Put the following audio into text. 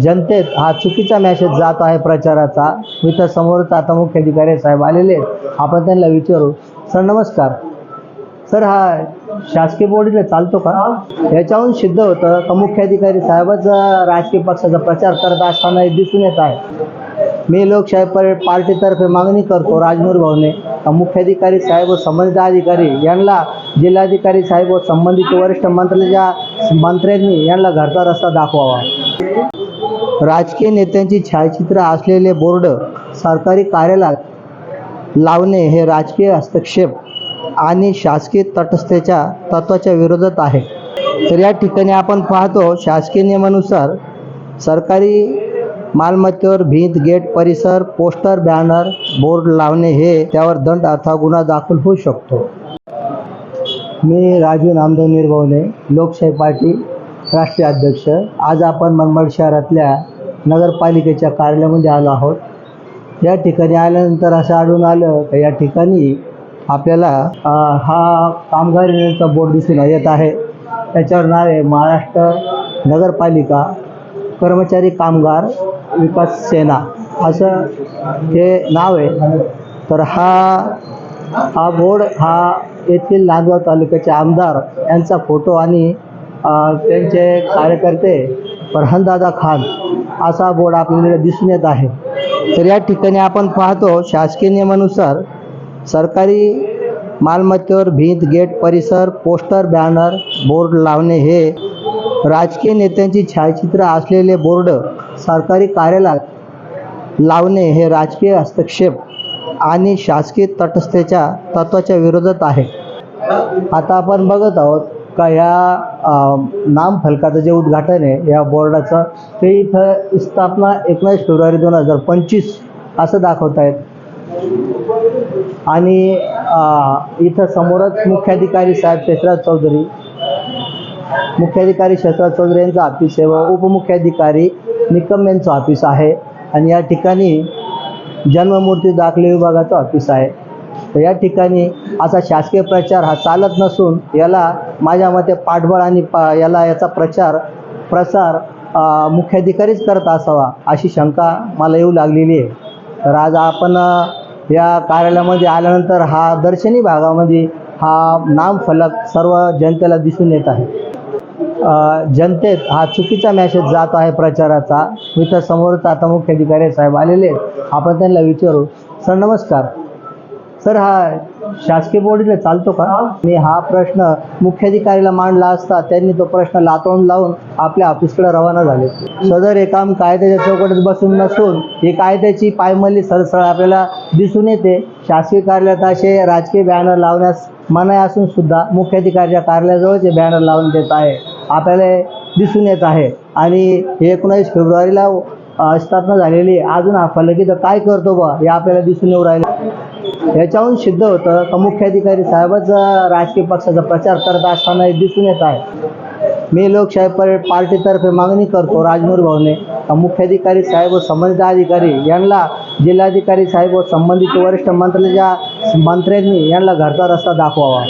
जनतेत हा चुकीचा मॅसेज जात आहे प्रचाराचा. मी तर समोरच आता मुख्याधिकारी साहेब आलेले आहेत. आपण त्यांना विचारू. सर नमस्कार. सर हा शासकीय बोर्ड चालतो का? याच्याहून सिद्ध होतं का मुख्याधिकारी साहेबच राजकीय पक्षाचा प्रचार करत असताना दिसून येत आहे. मी लोकशाही पर- पार्टीतर्फे मागणी करतो राजमूर भाऊने मुख्याधिकारी साहेब व संबंधित अधिकारी यांना जिल्हाधिकारी साहेब व संबंधित वरिष्ठ मंत्र्याच्या मंत्र्यांनी यांना घरचा रस्ता दाखवावा. राजकीय नेत्यांची छायाचित्र असलेले बोर्ड सरकारी कार्यालयात लावणे हे राजकीय हस्तक्षेप आणि शासकीय तटस्थेच्या तत्वाच्या विरोधात आहे. तर या ठिकाणी आपण पाहतो शासकीय नियमानुसार सरकारी मालमत्तेवर भिंत गेट परिसर पोस्टर बॅनर बोर्ड लावणे हे त्यावर दंड अथवा गुन्हा दाखल होऊ शकतो. मी राजू नामदेव निर्भवने लोकशाही पार्टी राष्ट्रीय अध्यक्ष. आज आपण मनमाड शहरातल्या नगरपालिकेच्या कार्यालयामध्ये आलो आहोत. या ठिकाणी आल्यानंतर असं आढळून आलं का या ठिकाणी आपल्याला हा कामगार युनियनचा बोर्ड दिसून येत आहे. त्याच्यावर नाव आहे महाराष्ट्र नगरपालिका कर्मचारी कामगार विकास सेना. असं हे नाव आहे. तर हा हा बोर्ड हा येथील नांदगाव तालुक्याचे आमदार यांचा फोटो आणि त्यांचे कार्यकर्ते फरहानदादा खान असा बोर्ड आपल्याला दिसून येत आहे. तर या ठिकाणी आपण पाहतो शासकीय नियमानुसार सरकारी मालमत्तेवर भिंत गेट परिसर पोस्टर बॅनर बोर्ड लावणे हे राजकीय नेत्यांची छायाचित्र असलेले बोर्ड सरकारी कार्यालयात लावणे हे राजकीय हस्तक्षेप आणि शासकीय तटस्थेच्या तत्वाच्या विरोधात आहे. आता आपण बघत आहोत का या नामफलकाचं नाम फलकाचं जे उद्घाटन आहे या बोर्डाचं ते इथं स्थापना एकोणीस फेब्रुवारी दोन हजार पंचवीस असं दाखवत आहेत आणि इथं समोरच मुख्याधिकारी साहेब शेषराज चौधरी मुख्याधिकारी शेषराज चौधरी यांचं ऑफिस आहे व उपमुख्याधिकारी निकम यांचं ऑफिस आहे. आणि या ठिकाणी जन्ममूर्ती दाखले विभागाचं ऑफिस आहे. तर या ठिकाणी असा शासकीय प्रचार हा चालत नसून याला माझ्या मते पाठबळ आणि पा याला याचा प्रचार प्रसार मुख्याधिकारीच करत असावा अशी शंका मला येऊ लागलेली आहे. तर आज आपण या कार्यालयामध्ये आल्यानंतर हा दर्शनी भागामध्ये हा नामफलक सर्व जनतेला दिसून येत आहे. जनतेत हा चुकीचा मॅसेज जात आहे प्रचाराचा. मी तर समोरच आता मुख्याधिकारी साहेब आलेले आहेत. आपण त्यांना विचारू. सर नमस्कार. सर हा शासकीय बोर्ड इथे चालतो का? मी हा प्रश्न मुख्याधिकारीला मांडला असता त्यांनी तो प्रश्न लातवून लावून आपल्या ऑफिसकडे रवाना झाले. सदर हे काम कायद्याच्या चौकटीत बसून नसून ही कायद्याची पायमल्ली सरसळ आपल्याला दिसून येते. शासकीय कार्यालयात असे राजकीय बॅनर लावण्यास मनाई असून सुद्धा मुख्याधिकाऱ्याच्या कार्यालयाजवळचे बॅनर लावून देत आहे. आपल्याला दिसून येत आहे. आणि हे एकोणावीस फेब्रुवारीला स्थापना झालेली आहे. अजून हा फलक काय करतो बा हे आपल्याला दिसून येऊ राहिलं. याच्याहून सिद्ध होतं का मुख्याधिकारी साहेबच राजकीय पक्षाचा प्रचार करत असताना हे दिसून येत आहे. मी लोकशाही पर पार्टीतर्फे मागणी करतो राजमूर भाऊने मुख्याधिकारी साहेब व संबंधित अधिकारी यांना जिल्हाधिकारी साहेब व संबंधित वरिष्ठ मंत्र्यांच्या मंत्र्यांनी यांना घरचा रस्ता दाखवावा.